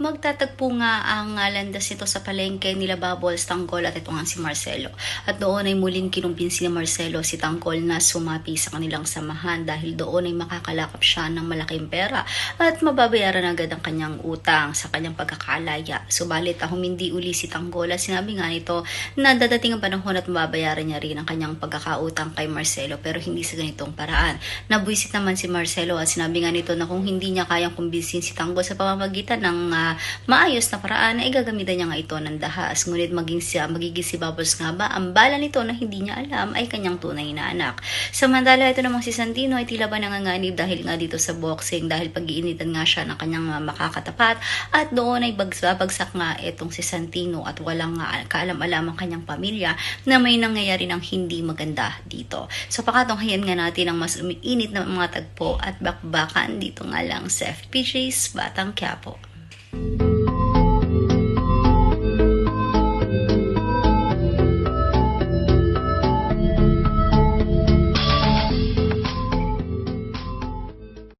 Magtatagpo nga ang landas nito sa palengke nila Bubbles, Tanggol at ito nga si Marcelo. At doon ay muling kinumpinsi ni Marcelo si Tanggol na sumapi sa kanilang samahan dahil doon ay makakalakap siya ng malaking pera at mababayaran agad ang kanyang utang sa kanyang pagkakalaya. Subalit ah, humindi uli si Tanggol at sinabi nga nito na dadating ang panahon at mababayaran niya rin ang kanyang pagkakautang kay Marcelo pero hindi sa ganitong paraan. Nabuisit naman si Marcelo at sinabi nga nito na kung hindi niya kayang kumbinsin si Tanggol sa pamamagitan ng uh, maayos na paraan ay gagamitan niya nga ito ng dahas. Ngunit maging siya, magiging si Bubbles nga ba, ang bala nito na hindi niya alam ay kanyang tunay na anak. Samantala ito namang si Santino ay tila ba nanganganib dahil nga dito sa boxing dahil pag-iinitan nga siya ng kanyang uh, makakatapat at doon ay bagsabagsak nga itong si Santino at walang nga kaalam-alam ang kanyang pamilya na may nangyayari ng hindi maganda dito. So pakatunghayan nga natin ang mas umiinit na mga tagpo at bakbakan dito nga lang sa FPJ's Batang Quiapo. you